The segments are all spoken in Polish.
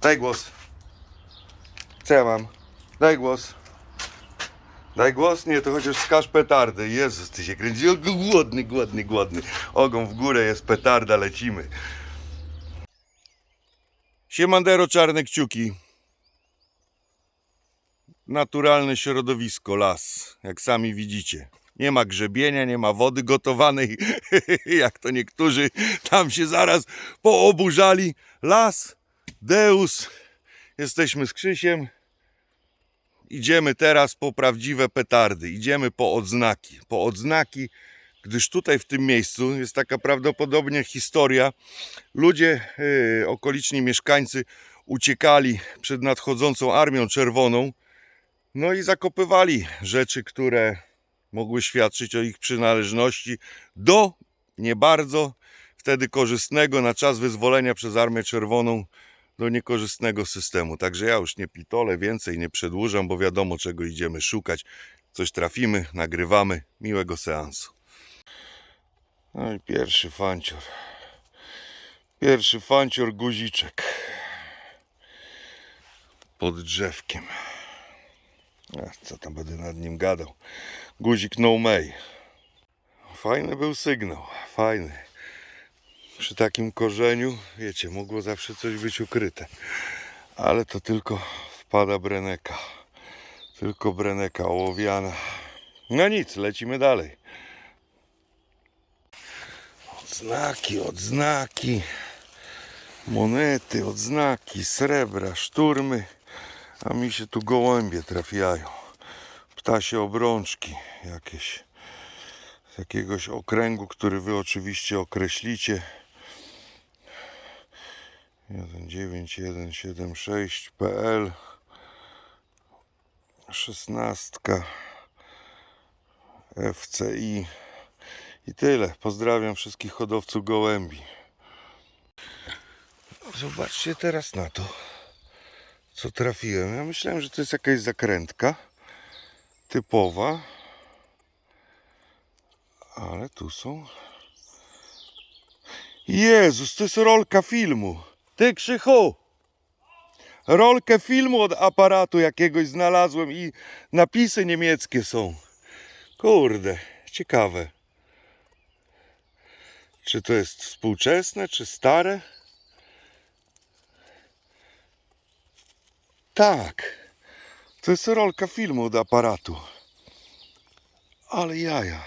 Daj głos. Co ja mam? Daj głos. Daj głos? Nie, to chociaż skaż petardę. Jezus, ty się kręci. Głodny, głodny, głodny. Ogon w górę jest petarda, lecimy. Siemandero czarne kciuki. Naturalne środowisko, las, jak sami widzicie. Nie ma grzebienia, nie ma wody gotowanej, jak to niektórzy tam się zaraz pooburzali. Las, Deus, jesteśmy z Krzysiem. Idziemy teraz po prawdziwe petardy, idziemy po odznaki. Po odznaki, gdyż tutaj w tym miejscu jest taka prawdopodobnie historia. Ludzie, yy, okoliczni mieszkańcy uciekali przed nadchodzącą Armią Czerwoną. No i zakopywali rzeczy, które mogły świadczyć o ich przynależności do nie bardzo wtedy korzystnego na czas wyzwolenia przez Armię Czerwoną do niekorzystnego systemu. Także ja już nie pitolę, więcej nie przedłużam, bo wiadomo czego idziemy szukać. Coś trafimy, nagrywamy. Miłego seansu. No i pierwszy fancior. Pierwszy fancior guziczek. Pod drzewkiem. Co tam będę nad nim gadał. Guzik no May. Fajny był sygnał, fajny. Przy takim korzeniu, wiecie, mogło zawsze coś być ukryte. Ale to tylko wpada breneka. Tylko breneka ołowiana. No nic, lecimy dalej. Odznaki, odznaki. Monety, odznaki, srebra, szturmy. A mi się tu gołębie trafiają. Ptasie obrączki jakieś. Z jakiegoś okręgu, który wy oczywiście określicie. 19176 PL 16 FCI i tyle. Pozdrawiam wszystkich hodowców gołębi. Zobaczcie teraz na to, co trafiłem. Ja myślałem, że to jest jakaś zakrętka typowa, ale tu są. Jezus, to jest rolka filmu. Ty krzychu! Rolkę filmu od aparatu jakiegoś znalazłem i napisy niemieckie są. Kurde, ciekawe. Czy to jest współczesne, czy stare? Tak. To jest rolka filmu od aparatu. Ale jaja.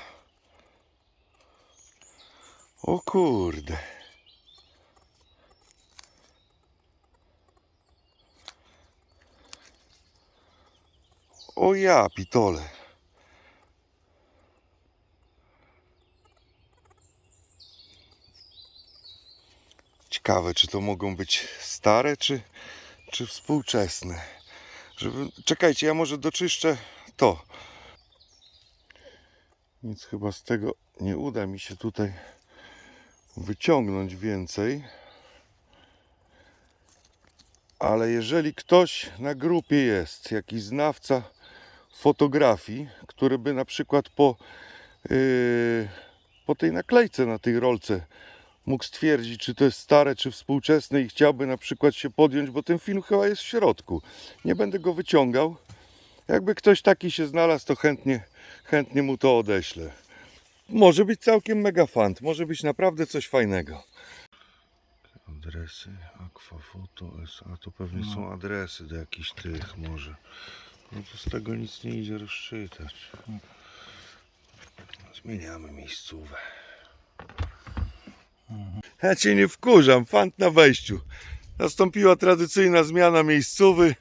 O kurde. O ja pitole. Ciekawe, czy to mogą być stare, czy, czy współczesne. Żeby... Czekajcie, ja może doczyszczę to. Nic chyba z tego nie uda mi się tutaj wyciągnąć więcej. Ale jeżeli ktoś na grupie jest, jakiś znawca fotografii, który by na przykład po, yy, po tej naklejce na tej rolce mógł stwierdzić, czy to jest stare, czy współczesne i chciałby na przykład się podjąć, bo ten film chyba jest w środku. Nie będę go wyciągał. Jakby ktoś taki się znalazł, to chętnie, chętnie mu to odeślę. Może być całkiem mega fant, może być naprawdę coś fajnego. Adresy, Aquafoto, a to pewnie są adresy do jakichś tych może. No to z tego nic nie idzie rozczytać. Zmieniamy miejscówę. Ja cię nie wkurzam, fant na wejściu. Nastąpiła tradycyjna zmiana miejscowy.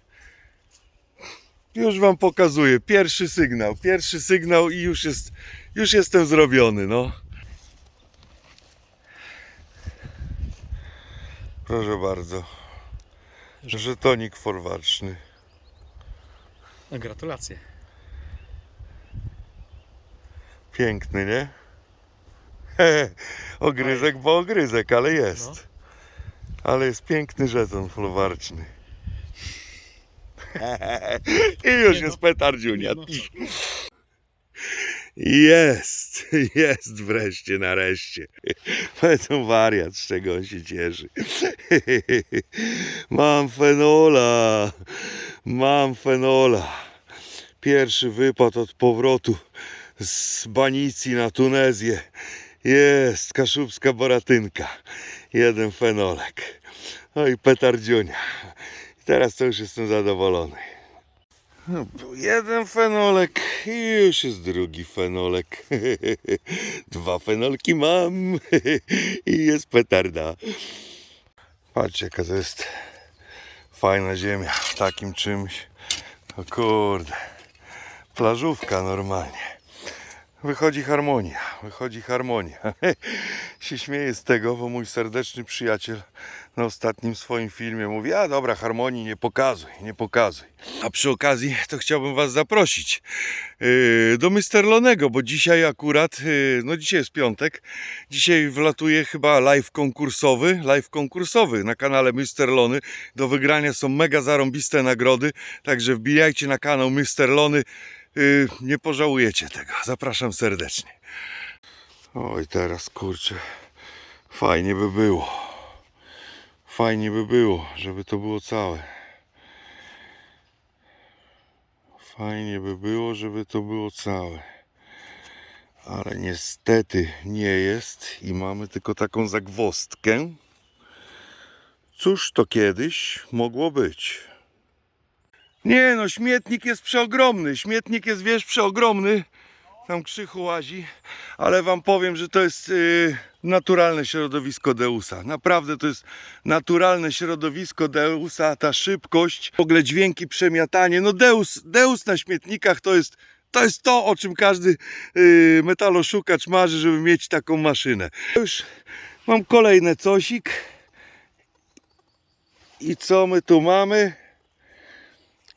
Już wam pokazuję. Pierwszy sygnał. Pierwszy sygnał i już jest. Już jestem zrobiony, no. Proszę bardzo. Żetonik forwarczny. No, gratulacje. Piękny, nie? ogryzek, bo ogryzek, ale jest. Ale jest piękny żeton folwarczny. I już Nie no. jest petardziunia. No. Jest, jest wreszcie, nareszcie. Będą wariat, z czego on się cieszy. Mam fenola, mam fenola. Pierwszy wypad od powrotu z Banicji na Tunezję. Jest kaszubska boratynka. Jeden fenolek. No i petardziunia. Teraz to już jestem zadowolony. No, jeden fenolek i już jest drugi fenolek. Dwa fenolki mam i jest petarda. Patrzcie jaka to jest fajna ziemia w takim czymś. O kurde. Plażówka normalnie. Wychodzi harmonia, wychodzi harmonia. się śmieję z tego, bo mój serdeczny przyjaciel na ostatnim swoim filmie mówi, a dobra, harmonii nie pokazuj, nie pokazuj. A przy okazji to chciałbym Was zaprosić yy, do Mr. Lonego, bo dzisiaj akurat, yy, no dzisiaj jest piątek, dzisiaj wlatuje chyba live konkursowy, live konkursowy na kanale Mr. Lony. Do wygrania są mega zarąbiste nagrody, także wbijajcie na kanał Mr. Lony, yy, nie pożałujecie tego. Zapraszam serdecznie. Oj, teraz kurczę, fajnie by było. Fajnie by było, żeby to było całe. Fajnie by było, żeby to było całe. Ale niestety nie jest i mamy tylko taką zagwostkę. Cóż to kiedyś mogło być? Nie no, śmietnik jest przeogromny. Śmietnik jest, wiesz, przeogromny. Tam krzychu łazi, ale wam powiem, że to jest yy, naturalne środowisko Deusa. Naprawdę to jest naturalne środowisko Deusa, ta szybkość, w ogóle dźwięki, przemiatanie. No Deus, Deus na śmietnikach to jest to, jest to o czym każdy yy, metaloszukacz marzy, żeby mieć taką maszynę. Już mam kolejny cosik. I co my tu mamy?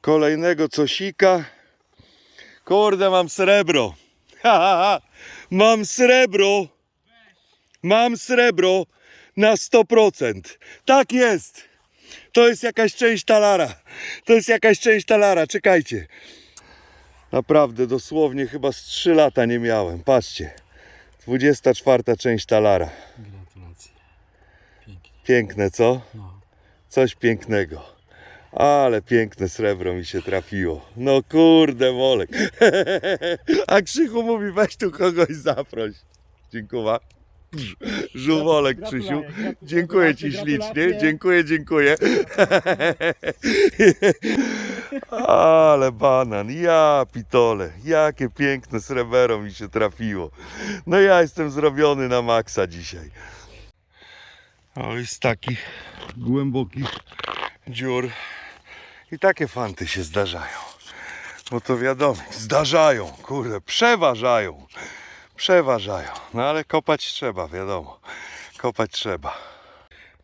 Kolejnego cosika. Kurde, mam srebro. Ha. Mam srebro. Mam srebro na 100%. Tak jest. To jest jakaś część talara. To jest jakaś część talara. Czekajcie. Naprawdę, dosłownie chyba z 3 lata nie miałem. Patrzcie. 24 część talara. Gratulacje. Pięknie. Piękne, co? No. Coś pięknego. Ale piękne srebro mi się trafiło. No kurde molek. A Krzychu mówi, weź tu kogoś zaproś. Dziękuję. Żuwolek, Krzysiu. Dziękuję Ci ślicznie. Dziękuję, dziękuję. Ale banan, ja pitole, jakie piękne srebro mi się trafiło. No ja jestem zrobiony na maksa dzisiaj. O, jest taki głębokich dziur. I takie fanty się zdarzają. Bo to wiadomo, zdarzają, kurde, przeważają. Przeważają. No ale kopać trzeba, wiadomo. Kopać trzeba.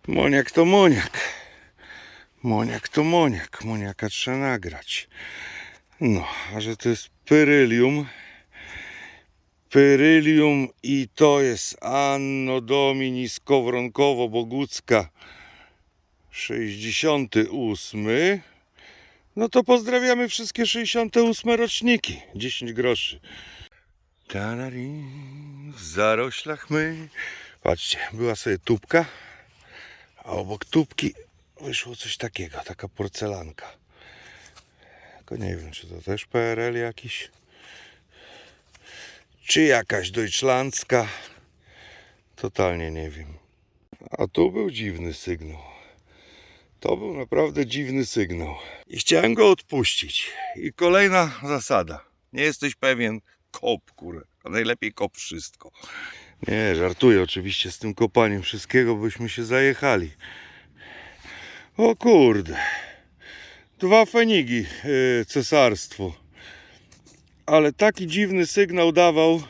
Moniak to moniak. Moniak to moniak. Moniaka trzeba nagrać. No, a że to jest pyrylium. Pyrylium i to jest Anno Domini Skowronkowo-Bogucka 68. No to pozdrawiamy wszystkie 68 roczniki. 10 groszy. Tarari, w zaroślach my. Patrzcie, była sobie tubka, a obok tubki wyszło coś takiego, taka porcelanka. Tylko nie wiem, czy to też PRL jakiś, czy jakaś deutschlandzka. Totalnie nie wiem. A tu był dziwny sygnał. To był naprawdę dziwny sygnał. I chciałem go odpuścić. I kolejna zasada. Nie jesteś pewien, kop, kurę. A najlepiej kop wszystko. Nie, żartuję oczywiście z tym kopaniem wszystkiego, byśmy się zajechali. O kurde. Dwa fenigi yy, cesarstwo. Ale taki dziwny sygnał dawał.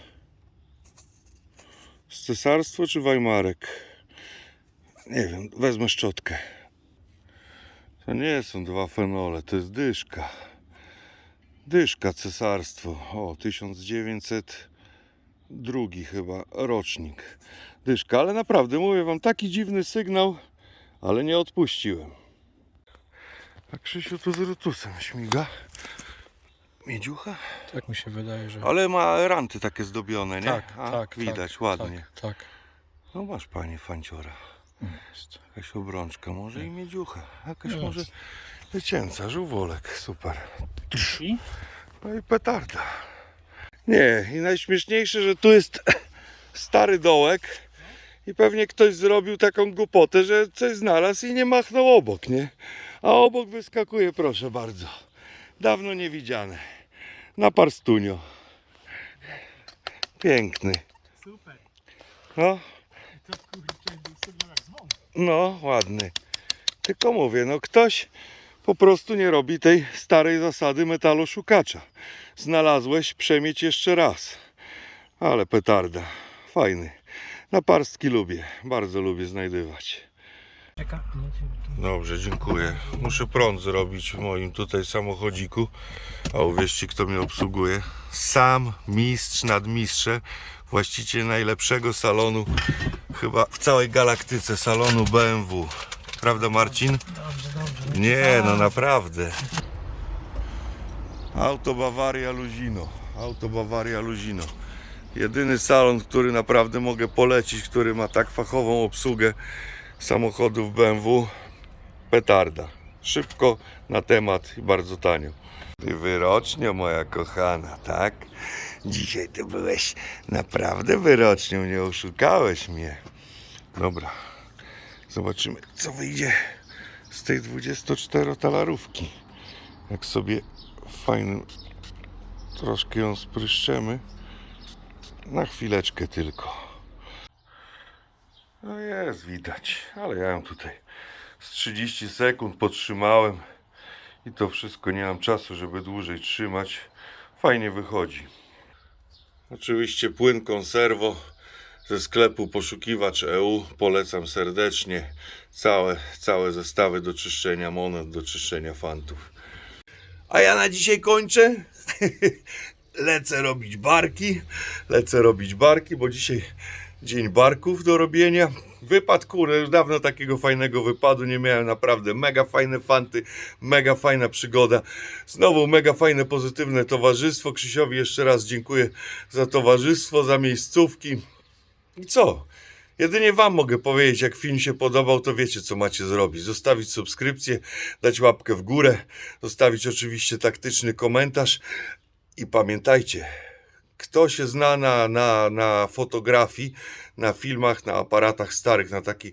Z cesarstwo czy Weimarek? Nie wiem, wezmę szczotkę. To nie są dwa fenole, to jest dyszka. Dyszka cesarstwo. O, 1902 chyba rocznik. Dyszka, ale naprawdę mówię wam taki dziwny sygnał, ale nie odpuściłem. A Krzysiu tu z rutusem śmiga. Miedziucha? Tak mi się wydaje, że... Ale ma ranty takie zdobione, nie? tak, A, tak. Widać, tak, ładnie. Tak, tak. No masz panie fanciora. Jest. Jakaś obrączka, może i miedziucha. Jakaś Jest. może wycięca, żuwolek, super. I? No i petarda. Nie, i najśmieszniejsze, że tu jest stary dołek i pewnie ktoś zrobił taką głupotę, że coś znalazł i nie machnął obok, nie? A obok wyskakuje, proszę bardzo. Dawno nie widziane. Na parstunio. Piękny. Super. No, To dzwon. No, ładny. Tylko mówię, no ktoś po prostu nie robi tej starej zasady metalu szukacza. Znalazłeś, przemieć jeszcze raz. Ale petarda. Fajny. Na parstki lubię. Bardzo lubię znajdywać. Czeka. Dobrze, dziękuję. Muszę prąd zrobić w moim tutaj samochodziku. A uwierzcie, kto mnie obsługuje. Sam mistrz nad mistrzem. Właściciel najlepszego salonu chyba w całej galaktyce, salonu BMW. Prawda Marcin? Dobrze, dobrze. Nie, no naprawdę. Auto Bawaria Luzino. Auto Bawaria Luzino. Jedyny salon, który naprawdę mogę polecić, który ma tak fachową obsługę samochodów BMW. Petarda. Szybko, na temat i bardzo tanio. Ty wyrocznia moja kochana, tak? Dzisiaj ty byłeś naprawdę wyrocznią, nie oszukałeś mnie. Dobra. Zobaczymy, co wyjdzie z tej 24-talarówki. Jak sobie fajnym troszkę ją spryszczemy. Na chwileczkę tylko. No jest, widać, ale ja ją tutaj z 30 sekund potrzymałem i to wszystko nie mam czasu, żeby dłużej trzymać. Fajnie wychodzi. Oczywiście płyn konserwo ze sklepu Poszukiwacz EU. Polecam serdecznie. Całe, całe zestawy do czyszczenia monet, do czyszczenia fantów. A ja na dzisiaj kończę. Lecę robić barki. Lecę robić barki, bo dzisiaj dzień barków do robienia. Wypad, kurde, już dawno takiego fajnego wypadu nie miałem. Naprawdę mega fajne fanty, mega fajna przygoda. Znowu mega fajne, pozytywne towarzystwo. Krzysiowi jeszcze raz dziękuję za towarzystwo, za miejscówki. I co? Jedynie Wam mogę powiedzieć, jak film się podobał, to wiecie, co macie zrobić. Zostawić subskrypcję, dać łapkę w górę, zostawić oczywiście taktyczny komentarz. I pamiętajcie, kto się zna na, na, na fotografii, na filmach, na aparatach starych, na taki.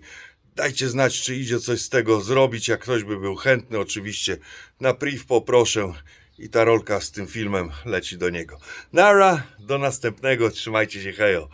Dajcie znać, czy idzie coś z tego zrobić. Jak ktoś by był chętny, oczywiście na priv poproszę i ta rolka z tym filmem leci do niego. Nara, do następnego, trzymajcie się, hejo.